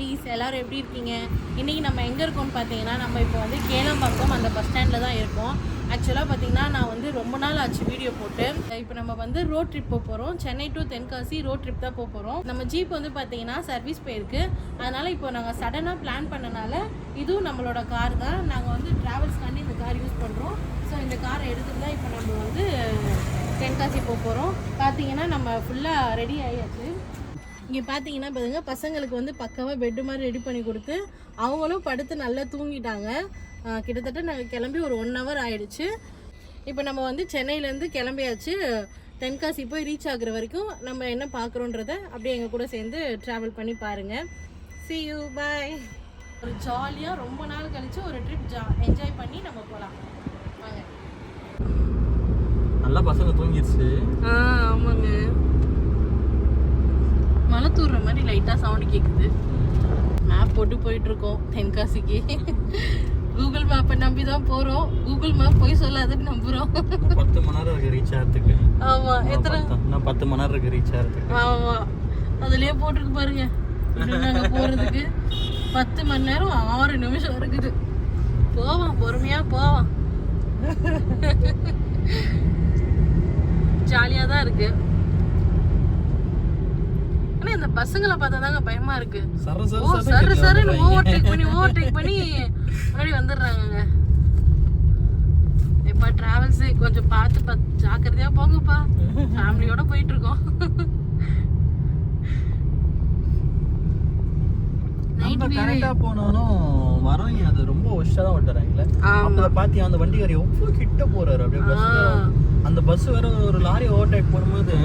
Please எல்லாரும் எப்படி இருக்கீங்க? இன்றைக்கி நம்ம எங்கே இருக்கோம்னு பார்த்தீங்கன்னா நம்ம இப்போ வந்து கேளம்பாக்கம் அந்த பஸ் ஸ்டாண்டில் தான் இருக்கோம். ஆக்சுவலாக பார்த்தீங்கன்னா நான் வந்து ரொம்ப நாள் ஆச்சு வீடியோ போட்டு. இப்போ நம்ம வந்து ரோட் ட்ரிப் போக போகிறோம் Chennai to Tenkasi road trip தான் போக போகிறோம் நம்ம ஜீப் வந்து பார்த்தீங்கன்னா சர்வீஸ் போயிருக்கு. அதனால் இப்போ நாங்கள் சடனாக பிளான் பண்ணனால இதுவும் நம்மளோட கார் தான். நாங்கள் வந்து ட்ராவல்ஸ்க்காண்டி இந்த கார் யூஸ் பண்ணுறோம் ஸோ இந்த காரை எடுத்துகிட்டு தான் இப்போ நம்ம வந்து தென்காசி போக போகிறோம் பார்த்தீங்கன்னா நம்ம ஃபுல்லாக ரெடி ஆகியாச்சு இங்கே பார்த்தீங்கன்னா பாருங்க பசங்களுக்கு வந்து பக்காவாக பெட்டு மாதிரி ரெடி பண்ணி கொடுத்து அவங்களும் படுத்து நல்லா தூங்கிட்டாங்க. கிட்டத்தட்ட நாங்கள் கிளம்பி ஒரு ஒன் ஹவர் ஆயிடுச்சு. இப்போ நம்ம வந்து சென்னையிலேருந்து கிளம்பியாச்சு. தென்காசி போய் ரீச் ஆகுற வரைக்கும் நம்ம என்ன பார்க்குறோன்றத அப்படியே எங்கள் கூட சேர்ந்து ட்ராவல் பண்ணி பாருங்கள் see you bye. ஒரு ஜாலியாக ரொம்ப நாள் கழிச்சு ஒரு ட்ரிப் ஜா என்ஜாய் பண்ணி நம்ம போகலாம் வாங்க. நல்லா பசங்க தூங்கிடுச்சு ஆ ஆமாங்க. மழை தூர்ற மாதிரி லைட்டாக சவுண்டு கேட்குது மேப் போட்டு போயிட்டு இருக்கோம் தென்காசிக்கு. கூகுள் மேப்பை நம்பி தான் போகிறோம் கூகுள் மேப் போய் சொல்லாதுன்னு நம்புகிறோம் பத்து மணி நேரம் இருக்கு ரீச் ஆகிறதுக்கு ஆமாம் எத்தனை? இன்னும் பத்து மணி நேரம் இருக்கு ரீச் ஆகிறதுக்கு ஆமாம் அதுலயே போட்டிருக்கு பாருங்க. நாங்கள் போகிறதுக்கு பத்து மணி நேரம் ஆறு நிமிஷம் இருக்குது. போவோம் பொறுமையாக போவோம். ஜாலியாக தான் இருக்கு. ஆனால் இந்த பசங்களை பார்த்தா தாங்க பயமா இருக்கு. சர சர ஓ சர சரு சருன்னு ஓவர்டேக் பண்ணி பண்ணி முன்னாடி வந்துடுறாங்கங்க. எப்பா டிராவல்ஸ் கொஞ்சம் பார்த்து பார்த்து ஜாக்கிரதையா போங்கப்பா. ஃபேமிலியோட போயிட்டு இருக்கோம் கரெக்டா போனாலும் வரவங்க அது ரொம்ப ஒஷ்ஷா தான் ஓட்டுறாங்கல்ல ஆமா. அப்ப பாத்தியா அந்த வண்டிக்காரி எவ்வளவு கிட்ட போறாரு அப்படியே அந்த பஸ் வேற ஒரு லாரி ஓவர்டேக் பண்ணும்போது.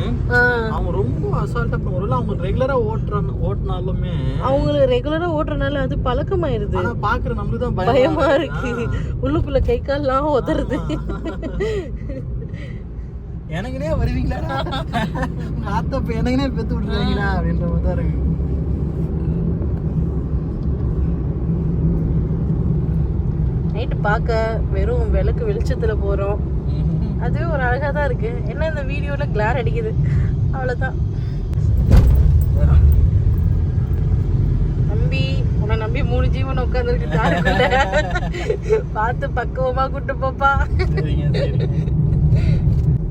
அவங்க ரொம்ப அசால்ட்டா ஒருவேளை அவங்க ரெகுலரா ஓட்டுறாங்க ஓட்டினாலுமே அவங்களுக்கு ரெகுலரா ஓட்டுறனால அது பழக்கமாயிருது. ஆனா பாக்குற நம்மளுக்கு தான் பயமா இருக்கு. உள்ளுக்குள்ள கை கால்லாம் உதறது. எனக்குனே வருவீங்களா? உங்க ஆத்தா இப்ப எனக்குனே பெத்து விட்டுருவீங்களா? அப்படின்ற மாதிரி தான் இருக்கு. நைட்டு பார்க்க வெறும் விளக்கு வெளிச்சத்துல போறோம். அதுவே ஒரு அழகா தான் இருக்கு. என்ன இந்த வீடியோல கிளார் அடிக்குது. அவ்வளவுதான். நம்பி உன்னை நம்பி மூணு ஜீவன் உட்காந்துருக்கு காருக்குள்ள பார்த்து பக்குவமா கூட்டு போப்பா.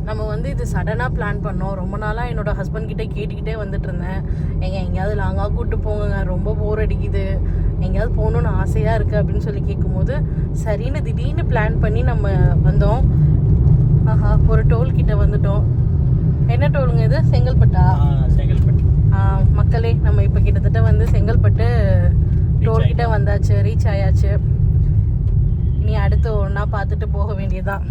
நம்ம வந்து இது சடனாக பிளான் பண்ணோம். ரொம்ப நாளாக என்னோட ஹஸ்பண்ட் கிட்ட கேட்டுக்கிட்டே வந்துட்டு இருந்தேன். எங்க எங்கேயாவது லாங்காக கூப்பிட்டு போங்க. ரொம்ப போர் அடிக்குது. எங்கேயாவது போகணுன்னு ஆசையாக இருக்குது அப்படின்னு சொல்லி கேட்கும்போது சரின்னு திடீர்னு பிளான் பண்ணி நம்ம வந்தோம். ஆஹா ஒரு டோல் கிட்ட வந்துட்டோம். என்ன டோலுங்க இது? செங்கல்பட்டா? செங்கல்பட்டு. மக்களே நம்ம இப்போ கிட்டத்தட்ட வந்து செங்கல்பட்டு டோல் கிட்ட வந்தாச்சு ரீச் ஆயாச்சு. இனி அடுத்து ஒன்றா பார்த்துட்டு போக வேண்டியதுதான்.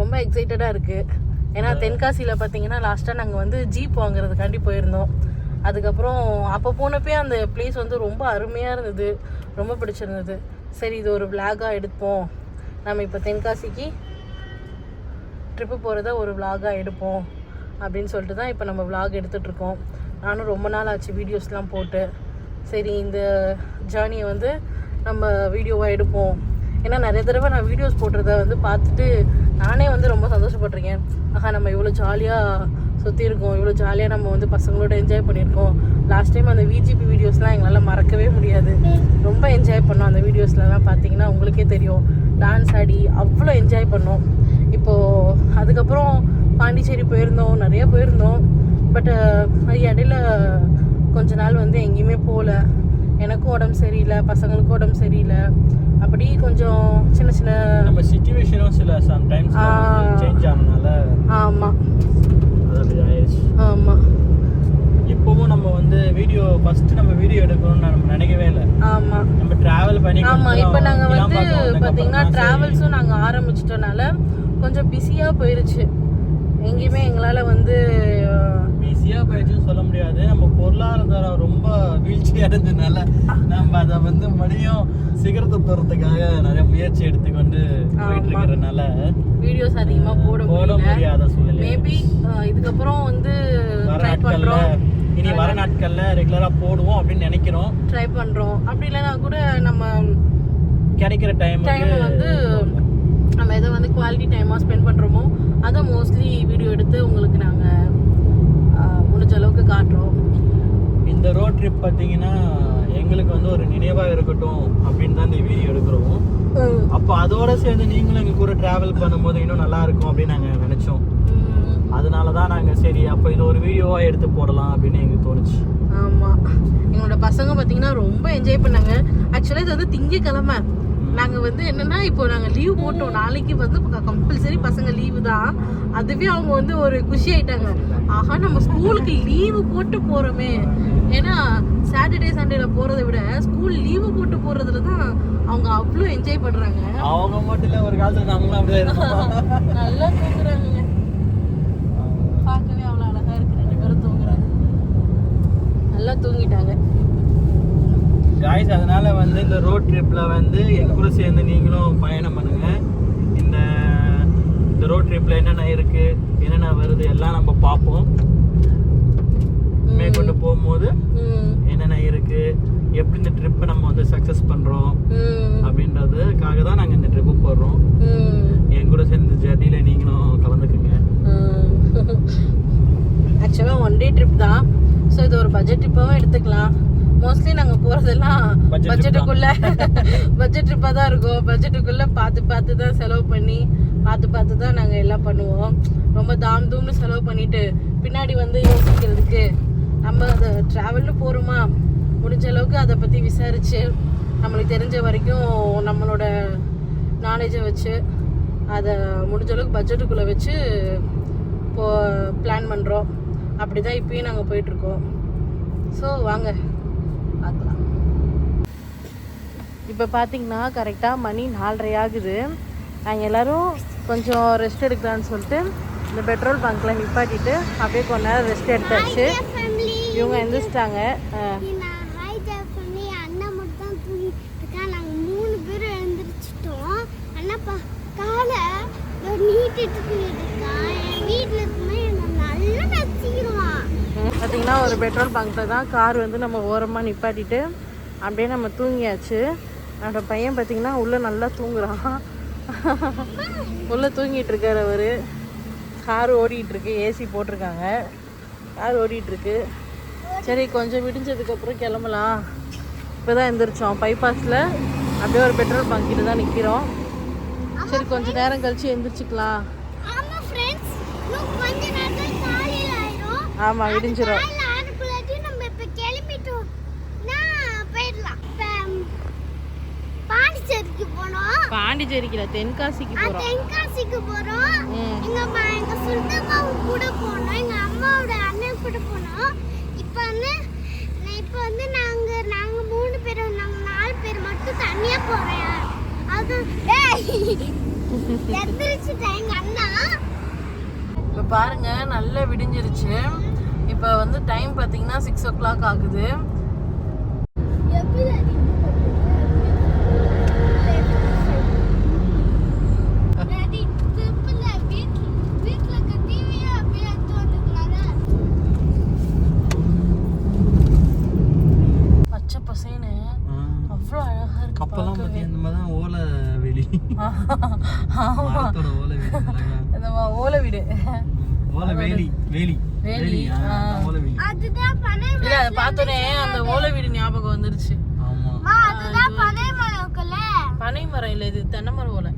ரொம்ப எக்ஸைட்டடாக இருக்குது ஏன்னா தென்காசியில் பார்த்தீங்கன்னா லாஸ்ட்டாக நாங்கள் வந்து ஜீப் வாங்குறதுக்காண்டி போயிருந்தோம். அதுக்கப்புறம் அப்போ போனப்பே அந்த பிளேஸ் வந்து ரொம்ப அருமையாக இருந்தது. ரொம்ப பிடிச்சிருந்தது. சரி இது ஒரு விளாகாக எடுப்போம். நம்ம இப்போ தென்காசிக்கு ட்ரிப்பு போகிறத ஒரு விலாகாக எடுப்போம் அப்படின்னு சொல்லிட்டு தான் இப்போ நம்ம விலாக் எடுத்துகிட்ருக்கோம் நானும் ரொம்ப நாள் ஆச்சு வீடியோஸ்லாம் போட்டு. சரி இந்த ஜேர்னியை வந்து நம்ம வீடியோவாக எடுப்போம். ஏன்னா நிறைய தடவை நான் வீடியோஸ் போடுறத வந்து பார்த்துட்டு நானே வந்து ரொம்ப சந்தோஷப்பட்டிருக்கேன். ஆஹா நம்ம இவ்வளோ ஜாலியாக சுற்றி இருக்கோம். இவ்வளோ ஜாலியாக நம்ம வந்து பசங்களோட என்ஜாய் பண்ணியிருக்கோம். லாஸ்ட் டைம் அந்த விஜிபி வீடியோஸ்லாம் எங்களால் மறக்கவே முடியாது. ரொம்ப என்ஜாய் பண்ணோம் அந்த வீடியோஸ்லலாம் பார்த்தீங்கன்னா உங்களுக்கே தெரியும். டான்ஸ் ஆடி அவ்வளோ என்ஜாய் பண்ணோம். இப்போது அதுக்கப்புறம் பாண்டிச்சேரி போயிருந்தோம் நிறைய போயிருந்தோம். பட் அது இடையில கொஞ்ச நாள் வந்து எங்கேயுமே போகல எனக்கும் உடம்பு சரியில்லை பசங்களுக்கும் உடம்பு சரியில்லை. அப்படி கொஞ்சம் சின்ன சின்ன நம்ம சுச்சுவேஷனும் சில சம்டைம்ஸ். சேஞ்ச் ஆனனால ஆமாம் ஆமாம் இப்போவும் நம்ம வந்து வீடியோ ஃபர்ஸ்ட் நம்ம வீடியோ எடுக்கணும்னு நம்ம நினைக்கவே இல்லை. ஆமாம் நம்ம டிராவல் பண்ணி ஆமாம் இப்போ நாங்கள் வந்து தான் ட்ராவல்ஸும் நாங்கள் ஆரம்பிச்சிட்டனால கொஞ்சம் பிஸியாக போயிருச்சு. எங்கேயுமே எங்களால் வந்து ஈஸியா போயிடுச்சுன்னு சொல்ல முடியாது. நம்ம பொருளாதாரம் ரொம்ப வீழ்ச்சி அடைஞ்சதுனால நம்ம அதை வந்து மறுபடியும் சிகரத்தை தோறதுக்காக நிறைய முயற்சி எடுத்துக்கொண்டு போயிட்டு இருக்கிறதுனால வீடியோஸ் அதிகமாக போட போட முடியாத சூழ்நிலை மேபி இதுக்கப்புறம் வந்து ட்ரை பண்ணுறோம் இனி வர நாட்கள்ல ரெகுலரா போடுவோம் அப்படின்னு நினைக்கிறோம் ட்ரை பண்ணுறோம் அப்படி இல்லைன்னா கூட நம்ம கிடைக்கிற டைம் டைம் வந்து நம்ம எதை வந்து குவாலிட்டி டைமாக ஸ்பெண்ட் பண்ணுறோமோ அதை மோஸ்ட்லி வீடியோ எடுத்து உங்களுக்கு நாங்கள் முடிஞ்ச அளவுக்கு காட்டுறோம் இந்த ரோட் ட்ரிப் பார்த்தீங்கன்னா எங்களுக்கு வந்து ஒரு நினைவா இருக்கட்டும் அப்படின்னு தான் இந்த வீடியோ எடுக்கிறோம். அப்போ அதோட சேர்ந்து நீங்களும் எங்க கூட டிராவல் பண்ணும்போது இன்னும் நல்லா இருக்கும் அப்படின்னு நாங்க நினைச்சோம். அதனால தான் நாங்க சரி அப்போ இது ஒரு வீடியோவா எடுத்து போடலாம் அப்படின்னு எங்களுக்கு தோணுச்சு. ஆமா. எங்களோட பசங்க பாத்தீங்கன்னா ரொம்ப என்ஜாய் பண்ணாங்க. ஆக்சுவலா இது வந்து திங்கக்கிழமை. நாங்க வந்து என்னன்னா இப்போ நாங்க லீவ் போட்டோம். நாளைக்கு வந்து கம்பல்சரி பசங்க லீவு தான். அதுவே அவங்க வந்து ஒரு குஷி ஆயிட்டாங்க. ஆஹா நம்ம ஸ்கூலுக்கு லீவு போட்டு போறோமே. ஏன்னா சாட்டர்டே சண்டேல போறதை விட ஸ்கூல் லீவு போட்டு போறதுல தான் அவங்க அவ்வளோ என்ஜாய் பண்றாங்க. அவங்க மட்டும் இல்ல ஒரு காலத்துல அப்படியே நல்லா தூங்குறாங்க பார்க்கவே அவ்வளோ அழகா இருக்கு ரெண்டு பேரும் தூங்குறாங்க நல்லா தூங்கிட்டாங்க. காய்ஸ் அதனால வந்து இந்த ரோட் ட்ரிப்ல வந்து எங்க கூட சேர்ந்து நீங்களும் பயணம் பண்ணுங்க. இந்த இந்த ரோட் ட்ரிப்ல என்னென்ன இருக்கு என்னென்ன வருது எல்லாம் நம்ம பார்ப்போம். மேற்கொண்டு போகும்போது என்னென்ன இருக்கு எப்படி இந்த ட்ரிப்பை நம்ம வந்து சக்ஸஸ் பண்றோம் ம். அப்படின்றதுக்காக தான் நாங்கள் இந்த ட்ரிப்பு போடுறோம் என் கூட சேர்ந்து ஜர்னியில நீங்களும் கலந்துக்குங்க. ஆக்சுவலாக ஒன் டே ட்ரிப் தான். பட்ஜெட் ட்ரிப்பாகவும் எடுத்துக்கலாம். மோஸ்ட்லி நாங்கள் போகிறதெல்லாம் பட்ஜெட்டுக்குள்ளே பட்ஜெட் ட்ரிப்பாக தான் இருக்கும். பட்ஜெட்டுக்குள்ளே பார்த்து பார்த்து தான் செலவு பண்ணி பார்த்து பார்த்து தான் நாங்கள் எல்லாம் பண்ணுவோம். ரொம்ப தாம் தூம்னு செலவு பண்ணிட்டு பின்னாடி வந்து யோசிக்கிறதுக்கு நம்ம அதை ட்ராவலில் போகிறோமா முடிஞ்ச அளவுக்கு அதை பற்றி விசாரித்து நம்மளுக்கு தெரிஞ்ச வரைக்கும் நம்மளோட நாலேஜை வச்சு அதை முடிஞ்ச அளவுக்கு பட்ஜெட்டுக்குள்ளே வச்சு இப்போ பிளான் பண்ணுறோம் அப்படி தான் இப்பயும் நாங்கள் போயிட்டுருக்கோம் ஸோ வாங்க. பார்க்கலாம். இப்போ பார்த்தீங்கன்னா கரெக்டாக மணி நாலரை ஆகுது நாங்கள் எல்லோரும் கொஞ்சம் ரெஸ்ட் எடுக்கலாம்னு சொல்லிட்டு இந்த பெட்ரோல் பங்க்கில் நிப்பாட்டிட்டு அப்படியே கொஞ்ச நேரம் ரெஸ்ட் எடுத்தாச்சு. இவங்க எந்திரிச்சிட்டாங்க. மூணு பேரும் எழுந்திரிச்சிட்டோம். அண்ணா காலை நீட்டிட்டு தூங்கிட்டு இருக்கான் என் வீட்டில் இருக்கும்போது என்னை நல்லா நச்சிக்கிடுவான் பார்த்தீங்கன்னா ஒரு பெட்ரோல் பங்க்கில் தான் கார் வந்து நம்ம ஓரமாக நிப்பாட்டிட்டு அப்படியே நம்ம தூங்கியாச்சு. என்னோடய பையன் பார்த்தீங்கன்னா உள்ளே நல்லா தூங்குறான். உள்ளே தூங்கிட்டு இருக்கார் அவர். கார் ஓடிட்டுருக்கு ஏசி போட்டிருக்காங்க. கார் ஓடிட்டுருக்கு சரி கொஞ்சம் விடிஞ்சதுக்கப்புறம் கிளம்பலாம். இப்போ தான் எந்திரிச்சோம் பைபாஸில் அப்படியே ஒரு பெட்ரோல் பங்கிட்டு தான் நிற்கிறோம் சரி கொஞ்சம் நேரம் கழித்து எந்திரிச்சிக்கலாம். போயிடலாம். இப்போ பாண்டிச்சேரிக்கு போனோம். பாண்டிச்சேரிக்கல தென்காசிக்கு ஆ, போகிறோம் தென்காசிக்கு போறோம். எங்க அம்மா எங்க சுல்தாக்காவு கூட போனோம். எங்க அம்மாவோட அண்ணன் கூட போனோம். இப்போ வந்து இப்போ வந்து நாங்க நாங்க மூணு பேர் நாங்க நாலு பேர் மட்டும் தனியா போறேன். அது எந்திரிச்சிட்டேன் எங்க அண்ணா. இப்போ பாருங்க நல்லா விடிஞ்சிருச்சு. இப்போ வந்து டைம் பார்த்தீங்கன்னா சிக்ஸ் ஓ கிளாக் ஆகுது பார்க்கவே. பத்தி இந்த மாதிரி தான் ஓலை வெளி. ஆமா. ஓலை மா- ஓலை வீடு. ஓலை வேலி வேலி. வேலி, இல்ல அதை பார்த்தோன்னே அந்த ஓலை வீடு ஞாபகம் வந்துருச்சு. ஆமா. மா அதுதான் பனை மரம் இருக்குல்ல. பனை மரம் இல்லை இது தென்னை மரம் ஓலை.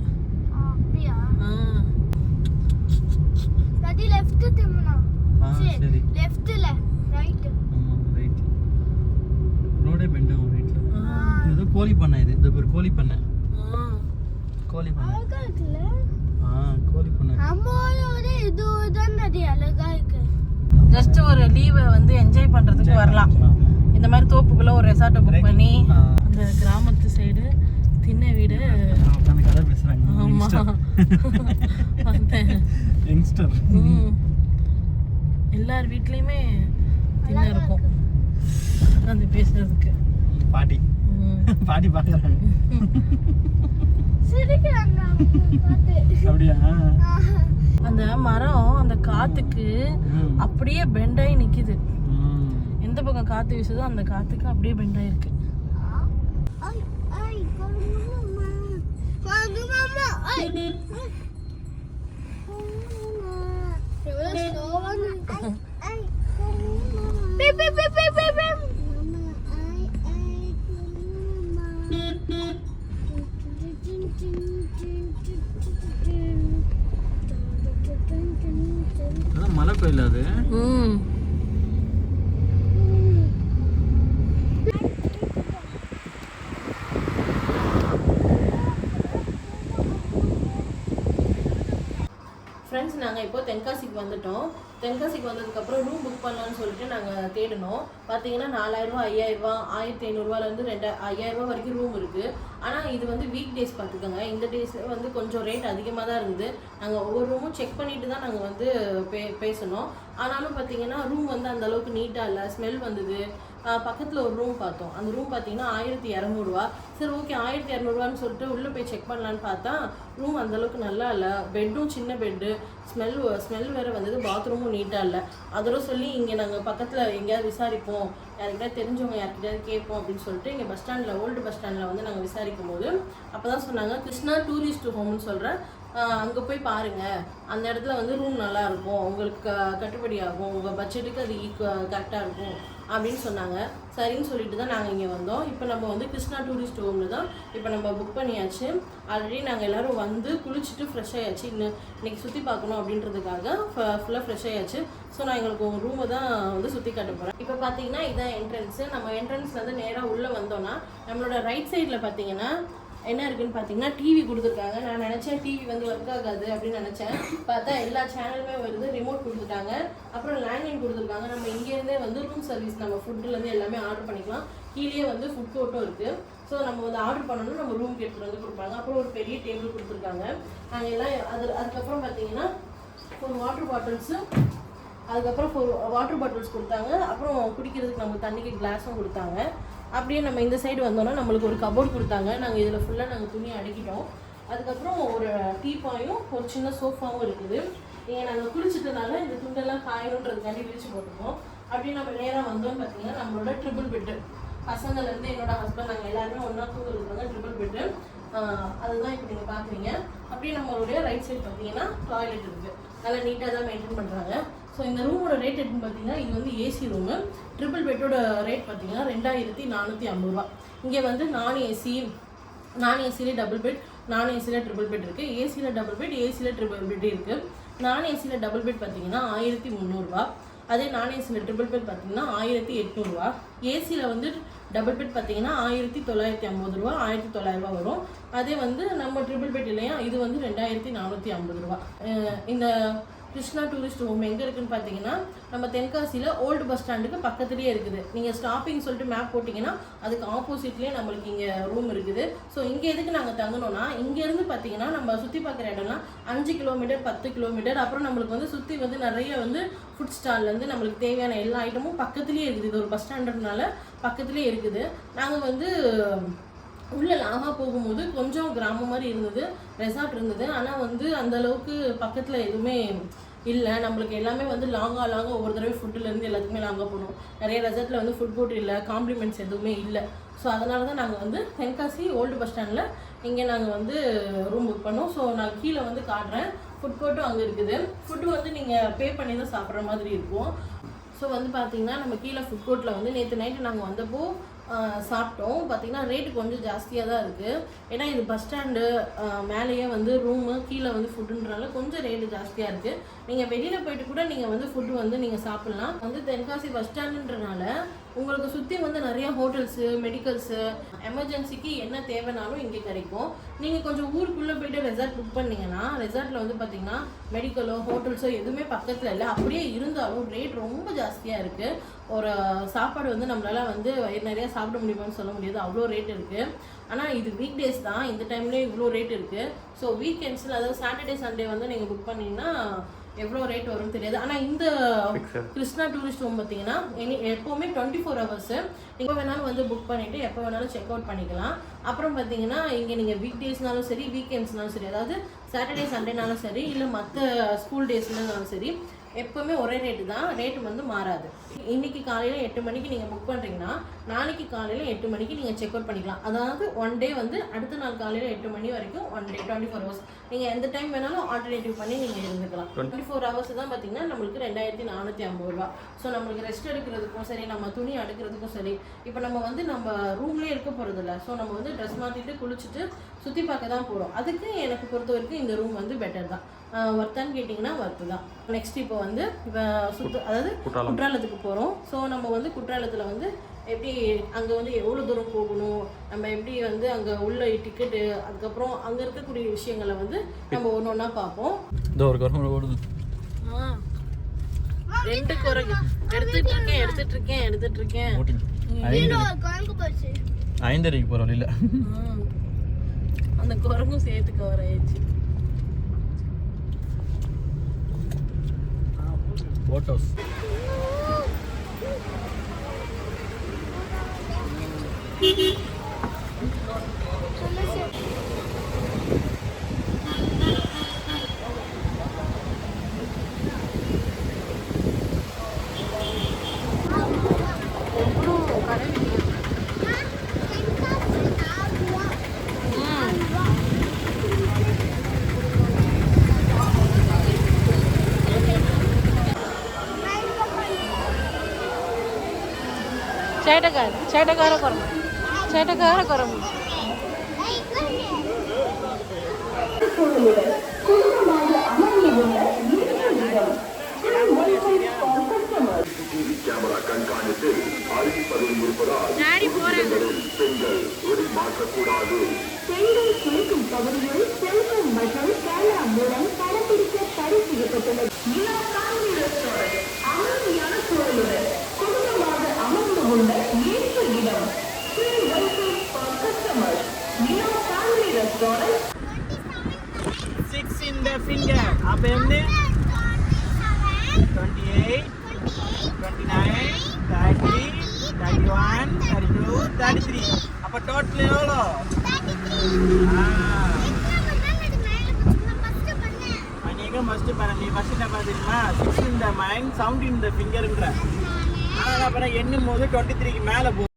டாடி லெஃப்ட் திரும்பணும். சரி லெஃப்ட்ல ரைட் ஆமா ரைட் ரோடே ரைட்ல. இது கோழி பண்ணை இது இது ஒரு கோழி பண்ணை. ஆ. கோழி பண்ணை. அழகா இருக்குல்ல. ஆ கோழி பண்ணை. அம்மாவோட இது தான் டாடி அழகா இருக்கு. ஜஸ்ட் ஒரு லீவை வந்து என்ஜாய் பண்றதுக்கு வரலாம். இந்த மாதிரி தோப்புக்குள்ள ஒரு ரெசார்ட்டை புக் பண்ணி. அந்த கிராமத்து சைடு திண்ணை வீடு. ஆமா. எல்லார் வீட்லயுமே திண்ணை இருக்கும். உட்காந்து பேசுறதுக்கு. பாட்டி. பாட்டி பாக்குறாங்க. சிரிக்கிறாங்க பார்த்து. அப்படியா? அந்த மரம் அந்த காத்துக்கு அப்படியே பெண்ட் ஆகி நிக்குது. எந்த பக்கம் காத்து வீசுதோ அந்த காத்துக்கு அப்படியே பெண்ட் ஆயிருக்கு. Thank you. மலை கோயில் அது. ம். ஃப்ரெண்ட்ஸ் நாங்கள் இப்போ தென்காசிக்கு வந்துட்டோம். தென்காசிக்கு வந்ததுக்கப்புறம் ரூம் புக் பண்ணலாம்னு சொல்லிட்டு நாங்கள் தேடினோம். பார்த்தீங்கன்னா நாலாயிரரூவா ஐயாயிரரூவா ஆயிரத்தி ஐநூறுரூவாலேருந்து ரெண்டு ஐயாயிரரூவா வரைக்கும் ரூம் இருக்குது ஆனால் இது வந்து வீக் டேஸ் பார்த்துக்கோங்க இந்த டேஸ் வந்து கொஞ்சம் ரேட் அதிகமாக தான் இருந்தது. நாங்கள் ஒவ்வொரு ரூமும் செக் பண்ணிட்டு தான் நாங்கள் வந்து பே பேசணும். ஆனாலும் பார்த்தீங்கன்னா ரூம் வந்து அந்தளவுக்கு நீட்டாக இல்லை. ஸ்மெல் வந்தது. பக்கத்தில் ஒரு ரூம் பார்த்தோம். அந்த ரூம் பார்த்தீங்கன்னா ஆயிரத்தி இரநூறுவா. சரி ஓகே ஆயிரத்தி இரநூறுவான்னு சொல்லிட்டு உள்ளே போய் செக் பண்ணலான்னு பார்த்தா ரூம் அந்தளவுக்கு நல்லா இல்லை. பெட்டும் சின்ன பெட்டு ஸ்மெல் ஸ்மெல் வேறு வந்தது. பாத்ரூமும் நீட்டாக இல்லை. அதோட சொல்லி இங்கே நாங்கள் பக்கத்தில் எங்கேயாவது விசாரிப்போம். யாருக்கிட்ட தெரிஞ்சவங்க யார்கிட்டயாவது கேட்போம் அப்படின்னு சொல்லிட்டு இங்கே பஸ் ஸ்டாண்டில் ஓல்டு பஸ் ஸ்டாண்டில் வந்து நாங்கள் விசாரிக்கும் போது அப்போ தான் சொன்னாங்க கிருஷ்ணா டூரிஸ்ட் ஹோம்னு சொல்கிறேன் அங்கே போய் பாருங்கள் அந்த இடத்துல வந்து ரூம் நல்லாயிருக்கும் உங்களுக்கு கட்டுப்படி ஆகும். உங்கள் பட்ஜெட்டுக்கு அது கரெக்டாக இருக்கும். அப்படின்னு சொன்னாங்க. சரின்னு சொல்லிட்டு தான் நாங்கள் இங்கே வந்தோம். இப்போ நம்ம வந்து கிருஷ்ணா டூரிஸ்ட் ஹோமில் தான் இப்போ நம்ம புக் பண்ணியாச்சு. ஆல்ரெடி நாங்கள் எல்லோரும் வந்து குளிச்சுட்டு ஃப்ரெஷ் ஆயாச்சு. இன்னும் இன்றைக்கி சுற்றி பார்க்கணும் அப்படின்றதுக்காக ஃபுல்லாக ஃப்ரெஷ் ஆயாச்சு. ஸோ நான் எங்களுக்கு உங்கள் ரூமை தான் வந்து சுற்றி காட்ட போகிறேன் இப்போ பார்த்தீங்கன்னா இதான் என்ட்ரன்ஸு நம்ம என்ட்ரன்ஸ்லேருந்து நேராக உள்ளே வந்தோம்னா நம்மளோட ரைட் சைடில் பார்த்தீங்கன்னா என்ன இருக்குன்னு பார்த்தீங்கன்னா டிவி கொடுத்துருக்காங்க. நான் நினச்சேன் டிவி வந்து ஒர்க் ஆகாது அப்படின்னு நினச்சேன். பார்த்தா எல்லா சேனலுமே வருது ரிமோட் கொடுத்துட்டாங்க. அப்புறம் லேண்ட்லைன் கொடுத்துருக்காங்க. நம்ம இங்கேருந்தே வந்து ரூம் சர்வீஸ் நம்ம ஃபுட்டுலேருந்து எல்லாமே ஆர்டர் பண்ணிக்கலாம். கீழேயே வந்து ஃபுட் கோர்ட்டும் இருக்குது ஸோ நம்ம வந்து ஆர்டர் பண்ணணும் நம்ம ரூம் எடுத்துகிட்டு வந்து கொடுப்பாங்க. அப்புறம் ஒரு பெரிய டேபிள் கொடுத்துருக்காங்க. நாங்கள் எல்லாம் அது அதுக்கப்புறம் பார்த்தீங்கன்னா ஒரு வாட்டர் பாட்டில்ஸு அதுக்கப்புறம் வாட்டர் பாட்டில்ஸ் கொடுத்தாங்க. அப்புறம் குடிக்கிறதுக்கு நமக்கு தண்ணிக்கு கிளாஸும் கொடுத்தாங்க. அப்படியே நம்ம இந்த சைடு வந்தோம்னா நம்மளுக்கு ஒரு கபோர்ட் கொடுத்தாங்க. நாங்கள் இதில் ஃபுல்லாக நாங்கள் துணி அடிக்கிட்டோம். அதுக்கப்புறம் ஒரு டீப்பாயும் ஒரு சின்ன சோஃபாவும் இருக்குது. நீங்கள் நாங்கள் குளிச்சிட்டனால இந்த துண்டெல்லாம் காயணுன்றதுக்காண்டி விரிச்சு போட்டிருக்கோம் அப்படியே நம்ம நேராக வந்தோம்னு பார்த்தீங்கன்னா நம்மளோட ட்ரிபிள் பெட்டு பசங்கள்லேருந்து என்னோட ஹஸ்பண்ட் நாங்கள் எல்லாருமே ஒன்றா தூங்குறதுக்காக ட்ரிபிள் பெட்டு அதுதான் இப்போ நீங்கள் பார்க்குறீங்க அப்படியே நம்மளுடைய ரைட் சைடு பார்த்தீங்கன்னா டாய்லெட் இருக்குது நல்லா நீட்டாக தான் மெயின்டைன் பண்ணுறாங்க ஸோ இந்த ரூமோட ரேட் எப்படின்னு பார்த்தீங்கன்னா இது வந்து ஏசி ரூமு ட்ரிபிள் பெட்டோட ரேட் பார்த்தீங்கன்னா ரெண்டாயிரத்தி நானூற்றி ஐம்பது ரூபா. இங்கே வந்து நான் ஏசி நான் ஏசியில் டபுள் பெட் நான் ஏசியில் ட்ரிபிள் பெட் இருக்குது ஏசியில் டபுள் பெட் ஏசியில் ட்ரிபிள் பெட் இருக்குது நான் ஏசியில் டபுள் பெட் பார்த்தீங்கன்னா ஆயிரத்தி முந்நூறுரூவா அதே நான் ஏசியில் ட்ரிபிள் பெட் பார்த்தீங்கன்னா ஆயிரத்தி எட்நூறுரூவா ஏசியில் வந்து டபுள் பெட் பார்த்தீங்கன்னா ஆயிரத்தி தொள்ளாயிரத்தி ஐம்பது ரூபா ஆயிரத்தி தொள்ளாயிரரூபா வரும். அதே வந்து நம்ம ட்ரிபிள் பெட் இல்லையா இது வந்து ரெண்டாயிரத்தி நானூற்றி ஐம்பது ரூபா. இந்த கிருஷ்ணா டூரிஸ்ட் ஹோம் எங்கே இருக்குன்னு பார்த்தீங்கன்னா நம்ம தென்காசியில் ஓல்டு பஸ் ஸ்டாண்டுக்கு பக்கத்துலேயே இருக்குது. நீங்கள் ஸ்டாப்பிங் சொல்லிட்டு மேப் போட்டிங்கன்னா அதுக்கு ஆப்போசிட்லேயே நம்மளுக்கு இங்கே ரூம் இருக்குது. ஸோ இங்கே எதுக்கு நாங்கள் தங்கணும்னா இங்கேருந்து பார்த்தீங்கன்னா நம்ம சுற்றி பார்க்குற இடம்லாம் அஞ்சு கிலோமீட்டர் பத்து கிலோமீட்டர் அப்புறம் நம்மளுக்கு வந்து சுற்றி வந்து நிறைய வந்து ஃபுட் ஸ்டால்லேருந்து நம்மளுக்கு தேவையான எல்லா ஐட்டமும் பக்கத்துலேயே இருக்குது. இது ஒரு பஸ் ஸ்டாண்டுனால பக்கத்துலேயே இருக்குது. நாங்கள் வந்து உள்ள லாங்கா போகும்போது கொஞ்சம் கிராமம் மாதிரி இருந்தது ரெசார்ட் இருந்தது. ஆனால் வந்து அந்த அளவுக்கு பக்கத்தில் எதுவுமே இல்லை. நம்மளுக்கு எல்லாமே வந்து லாங்கா லாங்கா ஒவ்வொரு தடவை ஃபுட்டுலேருந்து எல்லாத்துக்குமே லாங்காக போனோம் நிறைய ரெசார்ட்டில் வந்து ஃபுட் கோர்ட் இல்லை காம்ப்ளிமெண்ட்ஸ் எதுவுமே இல்லை. ஸோ அதனால தான் நாங்கள் வந்து தென்காசி ஓல்டு பஸ் ஸ்டாண்டில் இங்கே நாங்கள் வந்து ரூம் புக் பண்ணோம். ஸோ நான் கீழே வந்து காட்டுறேன். ஃபுட் கோர்ட்டும் அங்கே இருக்குது. ஃபுட்டு வந்து நீங்கள் பே பண்ணி தான் சாப்பிட்ற மாதிரி இருக்கும். ஸோ வந்து பார்த்தீங்கன்னா நம்ம கீழே ஃபுட் கோர்ட்டில் வந்து நேற்று நைட்டு நாங்கள் வந்தப்போ சாப்பிட்டோம். பார்த்தீங்கன்னா ரேட்டு கொஞ்சம் ஜாஸ்தியாக தான் இருக்குது ஏன்னா இது பஸ் ஸ்டாண்டு மேலேயே வந்து ரூமு கீழே வந்து ஃபுட்டுன்றனால கொஞ்சம் ரேட்டு ஜாஸ்தியாக இருக்குது நீங்கள் வெளியில் போயிட்டு கூட நீங்கள் வந்து ஃபுட்டு வந்து நீங்கள் சாப்பிட்லாம். வந்து தென்காசி பஸ் ஸ்டாண்டுன்றனால உங்களுக்கு சுற்றி வந்து நிறைய ஹோட்டல்ஸு மெடிக்கல்ஸு எமர்ஜென்சிக்கு என்ன தேவைனாலும் இங்கே கிடைக்கும். நீங்கள் கொஞ்சம் ஊருக்குள்ளே போயிட்டு ரெசார்ட் புக் பண்ணீங்கன்னா ரெசார்ட்டில் வந்து பார்த்தீங்கன்னா மெடிக்கலோ ஹோட்டல்ஸோ எதுவுமே பக்கத்தில் இல்லை. அப்படியே இருந்தாலும் ரேட் ரொம்ப ஜாஸ்தியாக இருக்குது ஒரு சாப்பாடு வந்து நம்மளால் வந்து வயிறு சாப்பிட முடியுமான்னு சொல்ல முடியாது. அவ்வளோ ரேட் இருக்குது ஆனால் இது வீக் டேஸ் தான். இந்த டைம்லேயே இவ்வளோ ரேட் இருக்குது ஸோ வீக்கெண்ட்ஸில் அதாவது சாட்டர்டே சண்டே வந்து நீங்கள் புக் பண்ணிங்கன்னா எவ்வளோ ரேட் வரும்னு தெரியாது. ஆனால் இந்த கிருஷ்ணா டூரிஸ்ட் ஹோம் பார்த்தீங்கன்னா எப்போவுமே டுவெண்ட்டி ஃபோர் ஹவர்ஸு எப்போ வேணாலும் வந்து புக் பண்ணிவிட்டு எப்போ வேணாலும் செக் அவுட் பண்ணிக்கலாம். அப்புறம் பார்த்தீங்கன்னா இங்கே நீங்கள் வீக் டேஸ்னாலும் சரி வீக்கெண்ட்ஸ்னாலும் சரி அதாவது சாட்டர்டே சண்டேனாலும் சரி இல்லை மற்ற ஸ்கூல் டேஸ்னாலும் சரி எப்போவுமே ஒரே ரேட்டு தான். ரேட்டு வந்து மாறாது. இன்னைக்கு காலையில் எட்டு மணிக்கு நீங்கள் புக் பண்ணுறீங்கன்னா நாளைக்கு காலையில் எட்டு மணிக்கு நீங்கள் செக் அவுட் பண்ணிக்கலாம். அதாவது ஒன் டே வந்து அடுத்த நாள் காலையில் எட்டு மணி வரைக்கும் one day twenty four hours நீங்கள் எந்த டைம் வேணாலும் ஆல்டர்னேட்டிவ் பண்ணி நீங்கள் இருந்துக்கலாம். டுவெண்ட்டி ஃபோர் ஹவர்ஸ் தான் பார்த்தீங்கன்னா நம்மளுக்கு ரெண்டாயிரத்தி நானூற்றி ஐம்பது ரூபா. ஸோ நம்மளுக்கு ரெஸ்ட் எடுக்கிறதுக்கும் சரி நம்ம துணி அடுக்கிறதுக்கும் சரி இப்போ நம்ம வந்து நம்ம ரூம்லேயே இருக்க போகிறது இல்லை ஸோ நம்ம வந்து ட்ரெஸ் மாற்றிட்டு குளிச்சுட்டு சுற்றி பார்க்க தான் போகிறோம் அதுக்கு எனக்கு பொறுத்த வரைக்கும் இந்த ரூம் வந்து பெட்டர் தான். ஒர்த்தான்னு கேட்டிங்கன்னா ஒர்த்து தான். நெக்ஸ்ட் இப்போ வந்து இப்போ சுற்று அதாவது. குற்றாலத்துக்கு போகிறோம் ஸோ நம்ம வந்து குற்றாலத்தில் வந்து எப்படி அங்கே வந்து எவ்வளோ தூரம் போகணும்? நம்ம எப்படி வந்து அங்கே உள்ள டிக்கெட்டு அதுக்கப்புறம் அங்கே இருக்கக்கூடிய விஷயங்களை வந்து நம்ம ஒன்று ஒன்றா பார்ப்போம். இந்த ஒரு கருமலை ஓடுது. ரெண்டு குரங்கு. எடுத்துட்டு இருக்கேன் எடுத்துட்டு இருக்கேன் எடுத்துட்டு இருக்கேன். ஐந்தரைக்கு போகிற வழியில். அந்த குரங்கும் சேர்த்துக்க வர ஆயிடுச்சு ஃபோட்டோஸ் சேட்டக்கார சேட்டக்கார குரங்கு. சேட்டக்கார குரங்கு. கேமரா கண்காணிப்பில் அறிவிப்பதும் இருப்பதால் பெண்கள் ஒளி மாற்றக்கூடாது பெண்கள் குளிக்கும் பகுதியில் செல்போன் மற்றும் மூலம் படப்பிடிக்க தடை செய்யப்பட்டுள்ளது உள்ள ஈர்ப்பு இடம் Six in the finger. அப்ப என்ன? Twenty eight, twenty nine, thirty, thirty one, thirty two, thirty three. அப்ப total எவ்வளோ? நீங்க ஃபர்ஸ்ட் பண்ண நீ ஃபர்ஸ்ட் என்ன பண்ணுறீங்களா சிக்ஸ் இந்த மைண்ட் சவுண்ட் இந்த ஃபிங்கருன்ற ஆனால் அப்புறம் எண்ணும் போது டுவெண்ட்டி த்ரீக்கு மேலே போகும்